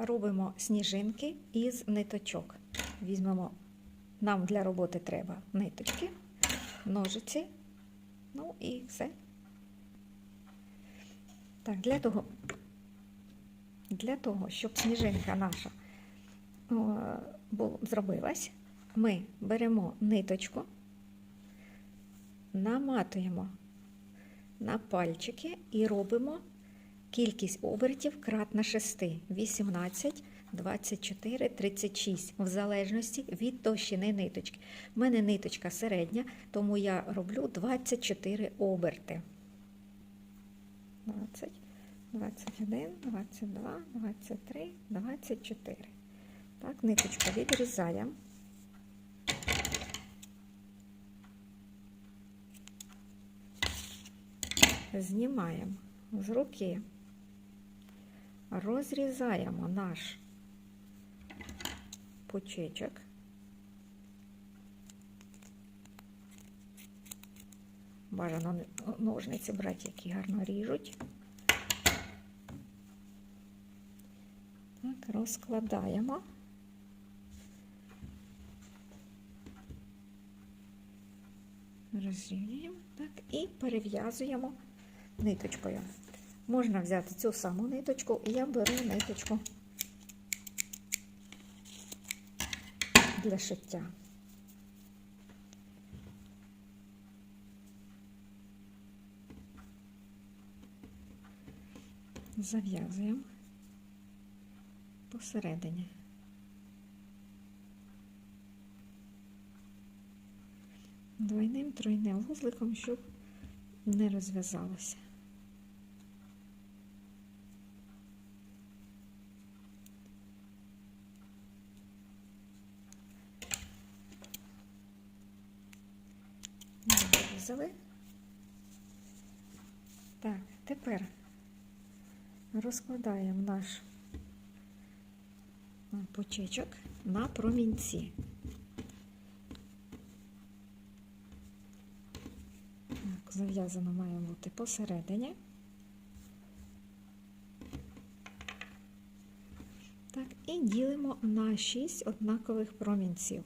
робимо сніжинки із ниточок. Візьмемо, нам для роботи треба ниточки, ножиці, ну і все. Так, для того, для того, щоб сніжинка наша зробилась, ми беремо ниточку, наматуємо на пальчики і робимо кількість обертів кратна 6, 18, 24, 36, в залежності від товщини ниточки. У мене ниточка середня, тому я роблю 24 оберти. 20, 21, 22, 23, 24. Так, ниточку відрізаємо. Знімаємо з руки, розрізаємо наш пучечок. Бажано ножниці брати, які гарно ріжуть. Так, розкладаємо. Розрівнюємо так, і перев'язуємо ниточкою. Можна взяти цю саму ниточку, і я беру ниточку для шиття. Зав'язуємо посередині. Двойним тройним вузликом, щоб не розв'язалося. Вирізали. Так, тепер розкладаємо наш почечок на промінці. Так, зав'язано має бути посередині. Так, і ділимо на 6 однакових промінців.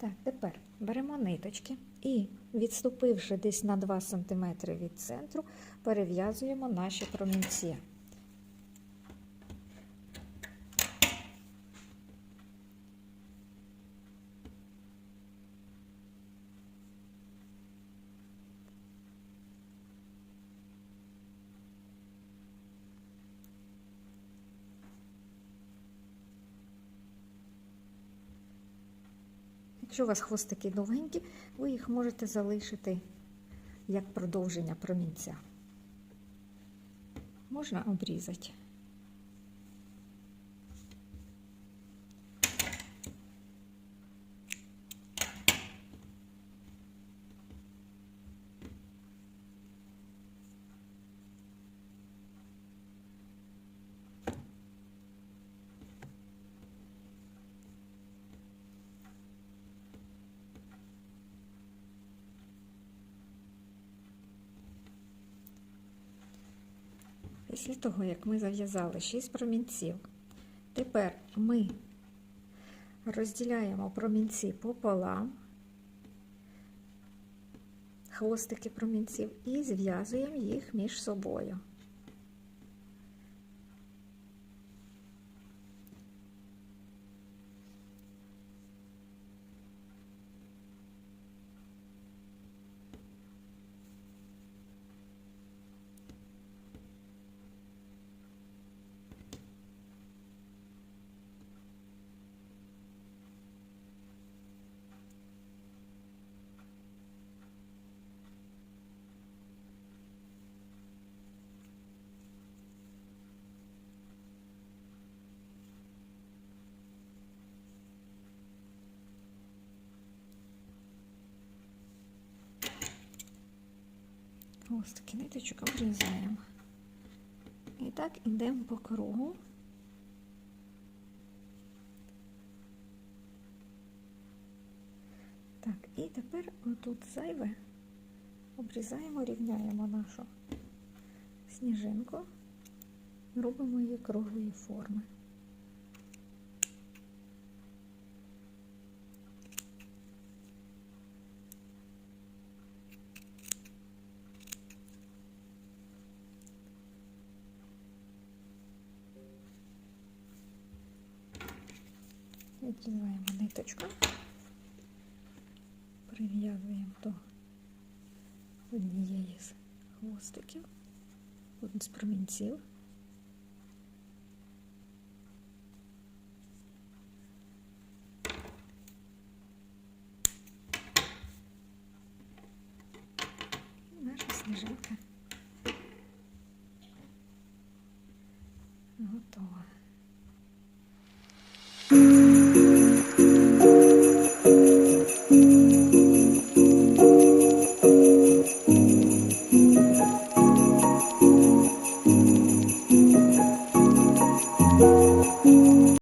Так, тепер беремо ниточки і, відступивши десь на 2 см від центру, перев'язуємо наші промінці. Якщо у вас хвостики довгенькі, ви їх можете залишити як продовження промінця. Можна обрізати. Після того, як ми зав'язали 6 промінців, тепер ми розділяємо промінці пополам, хвостики промінців, і зв'язуємо їх між собою. Ось такі ниточок обрізаємо. І так йдемо по кругу. Так, і тепер отут зайве обрізаємо, рівняємо нашу сніжинку, робимо її круглої форми. Відділяємо ниточку, прив'язуємо до однієї з хвостиків, з промінців.